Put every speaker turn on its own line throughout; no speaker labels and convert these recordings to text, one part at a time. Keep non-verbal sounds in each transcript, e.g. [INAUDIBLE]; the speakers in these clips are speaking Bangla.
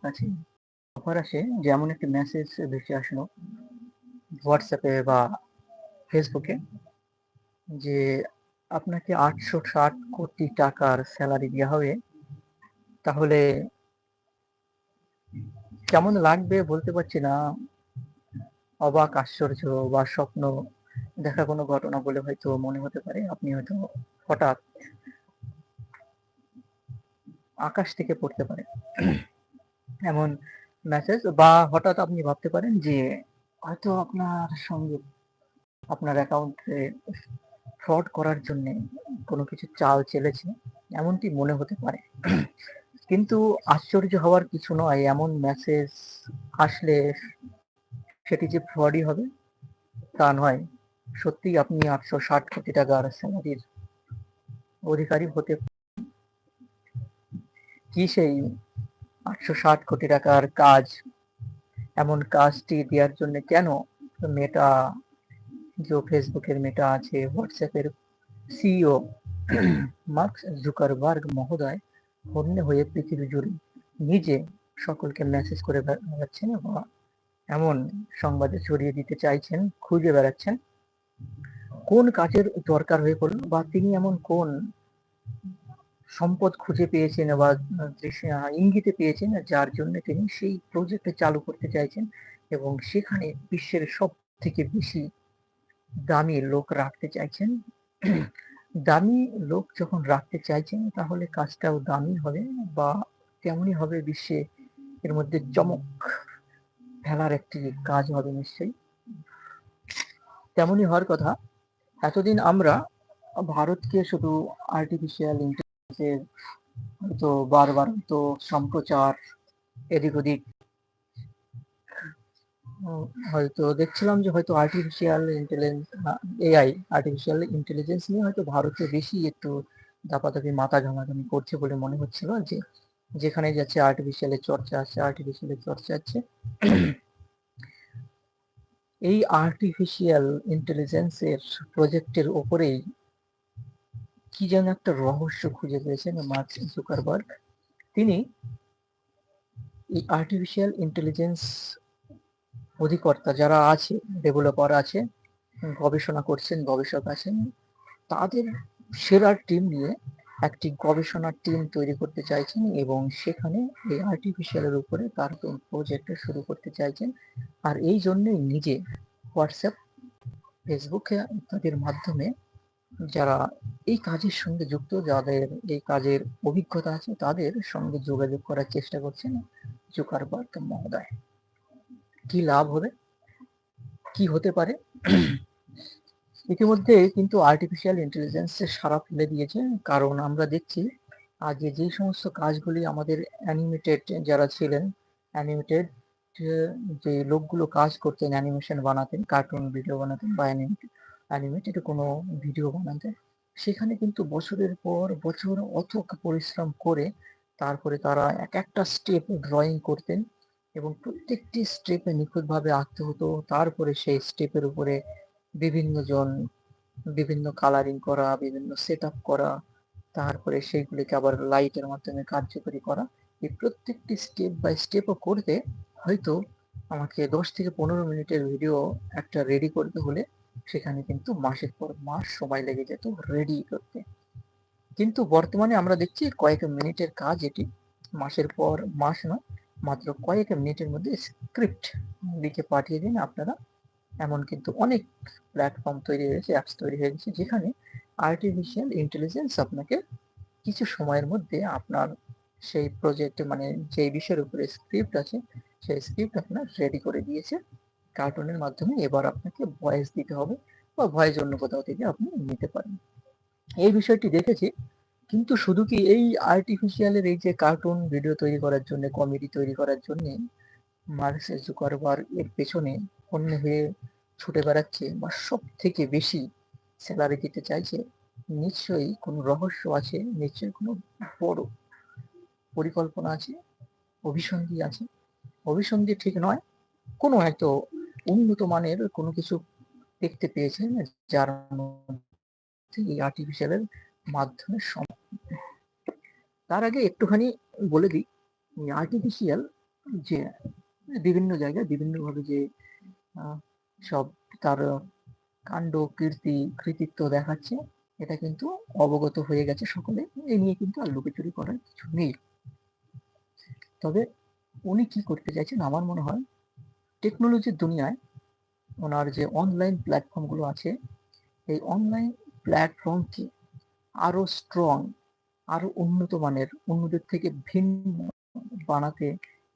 কাছে অফার আসে, যেমন একটি মেসেজ ভেসে আসলো হোয়াটসঅ্যাপে বা ফেসবুকে যে আপনাকে আটশো ষাট কোটি টাকার স্যালারি দেওয়া হবে। তাহলে কেমন লাগবে বলতে পারছি না। অবাক, আশ্চর্য বা স্বপ্ন দেখা কোনো ঘটনা বলে হয়তো মনে হতে পারে। আপনি হয়তো হঠাৎ আকাশ থেকে পড়তে পারে এমন মেসেজ বা হঠাৎ আপনি ভাবতে পারেন যে হয়তো আপনার সঙ্গে আপনার অ্যাকাউন্টে ফ্রড করার জন্য কোনো কিছু চাল চেলেছে, এমনটি মনে হতে পারে। কিন্তু আশ্চর্য হওয়ার কিছু নয়, এমন মেসেজ আসলে সেটি যে ফ্রডই হবে তা নয়। সত্যি আপনি আটশো ষাট কোটি টাকার স্যালারির অধিকারী হতে কি সেই আটশো ষাট কোটি টাকার কাজ এমন কাজটি দেওয়ার জন্য কেন মেটা যে ফেসবুকের মেটা আছে হোয়াটসঅ্যাপের সিইও [CLEARS THROAT] মার্ক জুকারবার্গ মহোদয় হন্য হয়ে পৃথিবী জুড়ে নিজে সকলকে মেসেজ করে বেড়াচ্ছেন বা এমন সংবাদে ছড়িয়ে দিতে চাইছেন খুঁজে বেড়াচ্ছেন। কোন কাজের দরকার হয়ে পড়ল বা তিনি এমন কোন সম্পদ খুঁজে পেয়েছেন বা ইঙ্গিতে পেয়েছেন, যার জন্য তিনি সেই প্রজেক্ট চালু করতে চাইছেন এবং সেখানে বিশ্বের সব থেকে বেশি দামি লোক রাখতে চাইছেন। দামি লোক যখন রাখতে চাইছেন, তাহলে কাজটাও দামি হবে বা তেমনই হবে বিশ্বে এর মধ্যে চমক ফেলার একটি কাজ হবে নিশ্চয়ই। তেমনই হওয়ার কথা, এতদিন আমরা ভারতকে শুধু আর্টিফিশিয়াল ইন্টেলিজেন্সের হয়তো বারবার তো সম্প্রচার এদিক ওদিক। হয়তো দেখছিলাম যে হয়তো artificial intelligence AI artificial intelligence নিয়ে হয়তো ভারতে বেশি একটু দাপাদাপি মাথা ঘামাঘামি করছে বলে মনে হচ্ছিল যে যেখানে যাচ্ছে আর্টিফিশিয়ালের চর্চা আছে আর্টিফিশিয়ালের চর্চা আছে এই আর্টিফিশিয়াল ইন্টেলিজেন্সের প্রজেক্টের ওপরেই কি যেন একটা রহস্য খুঁজে পেয়েছেন মার্ক জুকারবার্গ। তিনি এই আর্টিফিশিয়াল ইন্টেলিজেন্স অধিকর্তা যারা আছে ডেভেলপার আছে, গবেষণা করছেন, গবেষক আছেন, তাদের সেরা টিম নিয়ে একটি গবেষণার টিম তৈরি করতে চাইছেন এবং সেখানে এই আর্টিফিশিয়ালের উপরে তার প্রজেক্ট শুরু করতে চাইছেন। আর এই জন্যই নিজে হোয়াটসঅ্যাপ ফেসবুকে ইত্যাদির মাধ্যমে যারা এই কাজের সঙ্গে যুক্ত, যাদের এই কাজের অভিজ্ঞতা আছে, তাদের সঙ্গে যোগাযোগ করার চেষ্টা করছেন জুকারবার্গ মহোদয়। কি লাভ হবে? কি হতে পারে? ইতিমধ্যে কিন্তু আর্টিফিশিয়াল ইন্টেলিজেন্স সারা ফেলে দিয়েছে, কারণ আমরা দেখছি আগে যে সমস্ত কাজগুলি আমাদের অ্যানিমেটেড যারা ছিলেন অ্যানিমেটেড যে লোকগুলো কাজ করতেন অ্যানিমেশন বানাতেন কার্টুন ভিডিও বানাতেন বা অ্যানিমেটেড কোনো ভিডিও বানাতে। সেখানে কিন্তু বছরের পর বছর অথক পরিশ্রম করে তারপরে তারা এক একটা স্টেপ ড্রয়িং করতেন এবং প্রত্যেকটি স্টেপে নিখুঁতভাবে আঁকতে হতো। তারপরে সেই স্টেপের উপরে বিভিন্ন জন বিভিন্ন কালারিং করা, বিভিন্ন সেট করা, তারপরে সেইগুলিকে আবার লাইটের মাধ্যমে কার্যকরী করা। এই প্রত্যেকটি স্টেপ বাই স্টেপও করতে হয়তো আমাকে দশ থেকে পনেরো মিনিটের ভিডিও একটা রেডি করতে হলে সেখানে কিন্তু মাসের পর মাস সময় লেগে যেত রেডি করতে। কিন্তু বর্তমানে আমরা দেখছি কয়েক মিনিটের কাজ এটি, মাসের পর মাস নয়, মাত্র কয়েক মিনিটের মধ্যে স্ক্রিপ্ট লিখে পাঠিয়ে দিন আপনারা। এমন কিন্তু অনেক প্ল্যাটফর্ম তৈরি হয়েছে অ্যাপস তৈরি হয়ে গেছে, যেখানে আর্টিফিশিয়াল ইন্টেলিজেন্স আপনাকে কিছু সময়ের মধ্যে আপনার সেই প্রজেক্টে মানে যে বিষয়ের উপরে স্ক্রিপ্ট আছে, সেই স্ক্রিপ্ট আপনার রেডি করে দিয়েছে। কার্টুনের মাধ্যমে এবার আপনাকে ভয়েস দিতে হবে বা ভয়েস অন্য কোথাও থেকে আপনি নিতে পারেন। এই বিষয়টি দেখেছি, কিন্তু শুধু কি এই আর্টিফিশিয়ালের এই যে কার্টুন ভিডিও তৈরি করার জন্য কমেডি তৈরি করার জন্য মার্কস জুকারবার এর পেছনে অন্য হয়ে ছুটে বেড়াচ্ছে বা সব থেকে বেশি স্যালারি দিতে চাইছে, নিশ্চয়ই কোনো রহস্য আছে, নিশ্চয়ই কোনো বড় পরিকল্পনা আছে, অভিসন্ধি আছে। অভিসন্ধি ঠিক নয়, কোনো হয়তো উন্নত মানের কোনো কিছু দেখতে পেয়েছেন, যার মধ্যে এই আর্টিফিশিয়ালের মাধ্যমে তার আগে একটুখানি বলে দিই আর্টিফিশিয়াল যে বিভিন্ন জায়গায় বিভিন্নভাবে যে সব তার কাণ্ড, কীর্তি, কৃতিত্ব দেখাচ্ছে, এটা কিন্তু অবগত হয়ে গেছে সকলে এই নিয়ে কিন্তু আর লুকোচুরি করার কিছু নেই। তবে উনি কি করতে চাইছেন, আমার মনে হয় টেকনোলজির দুনিয়ায় ওনার যে অনলাইন প্ল্যাটফর্মগুলো আছে, এই অনলাইন প্ল্যাটফর্মকে আরও স্ট্রং আরও উন্নত মানের, অন্যদের থেকে ভিন্ন বানাতে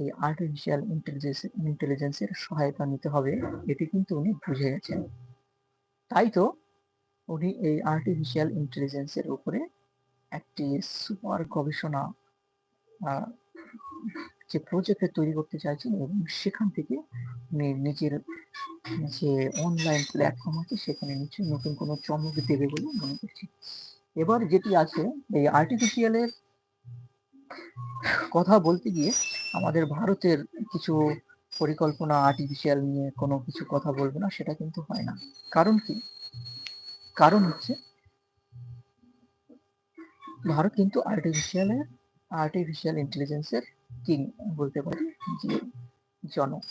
এই আর্টিফিশিয়াল ইন্টেলিজেন্স ইন্টেলিজেন্সের সহায়তা নিতে হবে, এটি কিন্তু উনি বুঝে গেছেন। তাই তো উনি এই আর্টিফিশিয়াল ইন্টেলিজেন্সের উপরে একটি সুপার গবেষণা যে প্রজেক্ট তৈরি করতে চাইছেন এবং সেখান থেকে নিজের, যে অনলাইন প্ল্যাটফর্ম আছে, সেখানে নিশ্চয়ই নতুন কোনো চমক দেবে বলে মনে করছি। এবার যেটি আছে, এই আর্টিফিশিয়ালের কথা বলতে গিয়ে আমাদের ভারতের কিছু পরিকল্পনা আর্টিফিশিয়াল নিয়ে কোনো কিছু কথা বলব না, সেটা কিন্তু হয় না। কারণ কি? কারণ হচ্ছে ভারত কিন্তু আর্টিফিশিয়ালের আর্টিফিশিয়াল ইন্টেলিজেন্সের কিং বলতে পারি, যে জনক।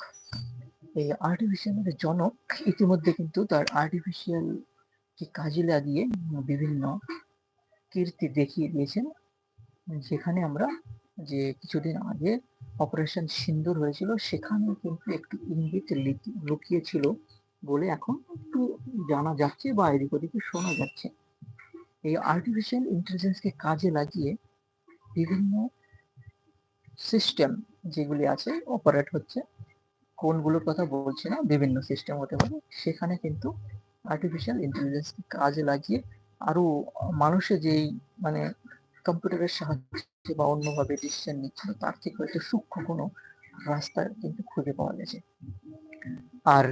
এই আর্টিফিশিয়ালের জনক, ইতিমধ্যে কিন্তু তার আর্টিফিশিয়াল কে কাজে লাগিয়ে বিভিন্ন কীর্তি দেখিয়ে দিয়েছেন, যেখানে আমরা যে কিছুদিন আগে অপারেশন সিন্দুর হয়েছিল সেখানে কিন্তু একটু ইঙ্গিত লুকিয়ে ছিল বলে এখন একটু জানা যাচ্ছে বা এদিক ওদিকে শোনা যাচ্ছে। এই আর্টিফিশিয়াল ইন্টেলিজেন্সকে কাজে লাগিয়ে বিভিন্ন সিস্টেম যেগুলি আছে অপারেট হচ্ছে, কোনগুলোর কথা বলছি না, বিভিন্ন সিস্টেম হতে পারে। সেখানে কিন্তু আর্টিফিশিয়াল ইন্টেলিজেন্সকে কাজে লাগিয়ে আরও মানুষের যেই মানে কম্পিউটারের সাহায্যে বা অন্যভাবে ডিসিশন নিচ্ছিল, তার থেকে হয়তো সূক্ষ্ম কোনো রাস্তা কিন্তু খুঁজে পাওয়া গেছে। আর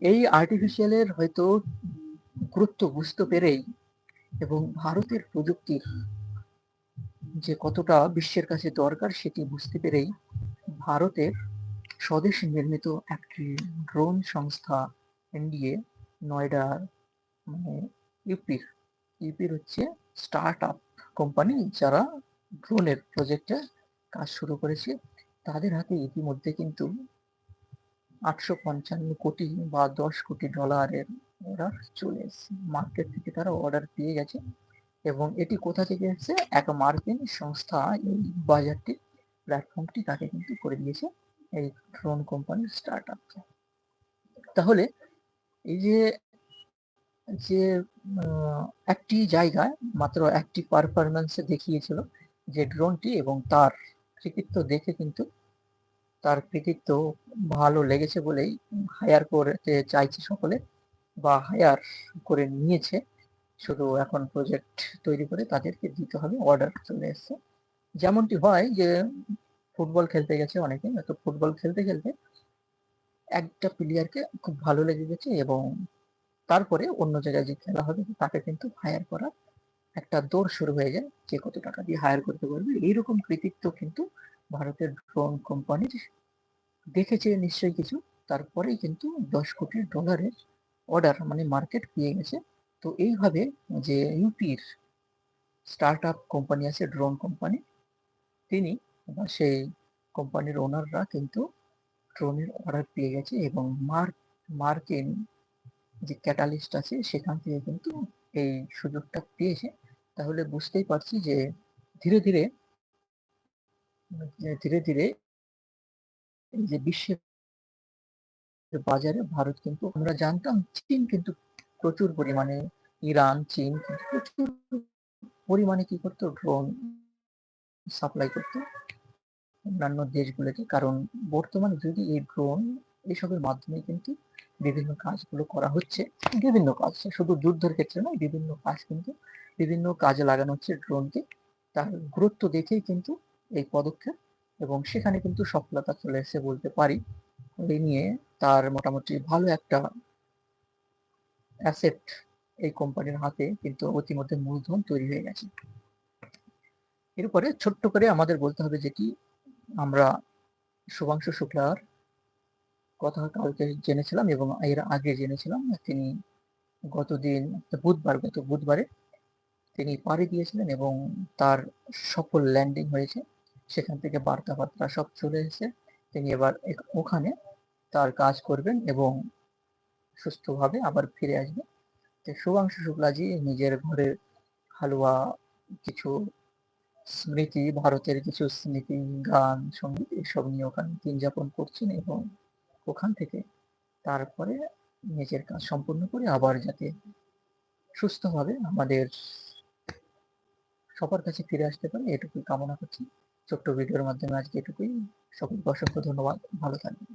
এই আর্টিফিশিয়ালের হয়তো গুরুত্ব বুঝতে পেরেই এবং ভারতের প্রযুক্তির যে কতটা বিশ্বের কাছে দরকার সেটি বুঝতে পেরেই ভারতের স্বদেশ নির্মিত একটি ড্রোন সংস্থা এনডিএ নয়ডার মানে ইউপির ইউপির হচ্ছে স্টার্ট আপ কোম্পানি যারা ড্রোনের প্রজেক্টে কাজ শুরু করেছে। তাদের হাতে ইতিমধ্যে কিন্তু আটশো পঞ্চান্ন কোটি বা দশ কোটি ডলারের অর্ডার চলে এসেছে। মার্কেট থেকে তারা অর্ডার পেয়ে গেছে। এবং এটি কোথা থেকে এসেছে? এক মার্কিন সংস্থা এই বাজারটি, প্ল্যাটফর্মটি তাকে কিন্তু করে দিয়েছে এই ড্রোন কোম্পানির স্টার্ট আপ তাহলে এই যে যে একটি জায়গায় মাত্র একটি পারফরমেন্সে দেখিয়েছিল যে ড্রোনটি এবং তার কৃতিত্ব দেখে কিন্তু তার কৃতিত্ব ভালো লেগেছে বলেই হায়ার করতে চাইছে সকলে বা হায়ার করে নিয়েছে। শুধু এখন প্রজেক্ট তৈরি করে তাদেরকে দিতে হবে অর্ডার চলে এসছে। যেমনটি হয় যে, ফুটবল খেলতে গেছে অনেকে, তো ফুটবল খেলতে খেলতে একটা প্লেয়ারকে খুব ভালো লেগে গেছে এবং তারপরে অন্য জায়গায় যে খেলা হবে, তাকে কিন্তু হায়ার করার একটা দৌড় শুরু হয়ে যায়, যে কত টাকা দিয়ে হায়ার করতে পারবে। এইরকম কৃতিত্ব কিন্তু ভারতের ড্রোন কোম্পানির দেখেছে নিশ্চয়ই কিছু। তারপরেই কিন্তু দশ কোটি ডলারের অর্ডার মানে মার্কেট পেয়ে গেছে। তো এইভাবে যে ইউপির স্টার্ট আপ কোম্পানি আছে ড্রোন কোম্পানি তিনি সেই কোম্পানির ওনাররা কিন্তু ড্রোনের অর্ডার পেয়ে গেছে এবং মার্ক মার্কিন যে ক্যাটালিস্ট আছে, সেখান থেকে কিন্তু এই সুযোগটা পেয়েছে। তাহলে বুঝতেই পারছি যে ধীরে ধীরে ধীরে ধীরে এই যে বিশ্বের বাজারে ভারত কিন্তু আমরা জানতাম, চীন কিন্তু প্রচুর পরিমাণে ইরান, চীন প্রচুর পরিমাণে কি করতো? ড্রোন সাপ্লাই করতো অন্যান্য দেশগুলোকে। কারণ বর্তমানে যদি এই ড্রোন এইসবের মাধ্যমে কিন্তু বিভিন্ন কাজগুলো করা হচ্ছে, বিভিন্ন কাজ, শুধু যুদ্ধের ক্ষেত্রে নয়, বিভিন্ন কাজ কিন্তু, বিভিন্ন কাজে লাগানো হচ্ছে ড্রোনকে তার গুরুত্ব দেখেই কিন্তু এই পদক্ষেপ এবং সেখানে কিন্তু সফলতা চলে এসে বলতে পারি। এই নিয়ে তার মোটামুটি ভালো একটা অ্যাসেট এই কোম্পানির হাতে কিন্তু অতিমধ্যে মূলধন তৈরি হয়ে গেছে। এরপরে ছোট্ট করে আমাদের বলতে হবে যেটি আমরা শুভাংশু শুক্লার কথা কালকে জেনেছিলাম এবং এর আগে জেনেছিলাম তিনি গতদিন বুধবার, গত বুধবারে তিনি পাড়ি দিয়েছিলেন এবং তার সফল ল্যান্ডিং হয়েছে। সেখান থেকে বার্তা বার্তা সব চলে এসেছে। তিনি এবার ওখানে তার কাজ করবেন এবং সুস্থভাবে আবার ফিরে আসবে। তো শুভাংশু শুক্লাজি নিজের ঘরে হালুয়া কিছু স্মৃতি, ভারতের কিছু স্মৃতি, গান, সংগীত এসব নিয়ে ওখানে দিন যাপন করছেন এবং ওখান থেকে তারপরে নিজের কাজ সম্পূর্ণ করে আবার যাতে সুস্থভাবে আমাদের সবার কাছে ফিরে আসতে পারে, এটুকুই কামনা করছি। ছোট্ট ভিডিওর মাধ্যমে আজকে এটুকুই। সকলকে অসংখ্য ধন্যবাদ। ভালো থাকবেন।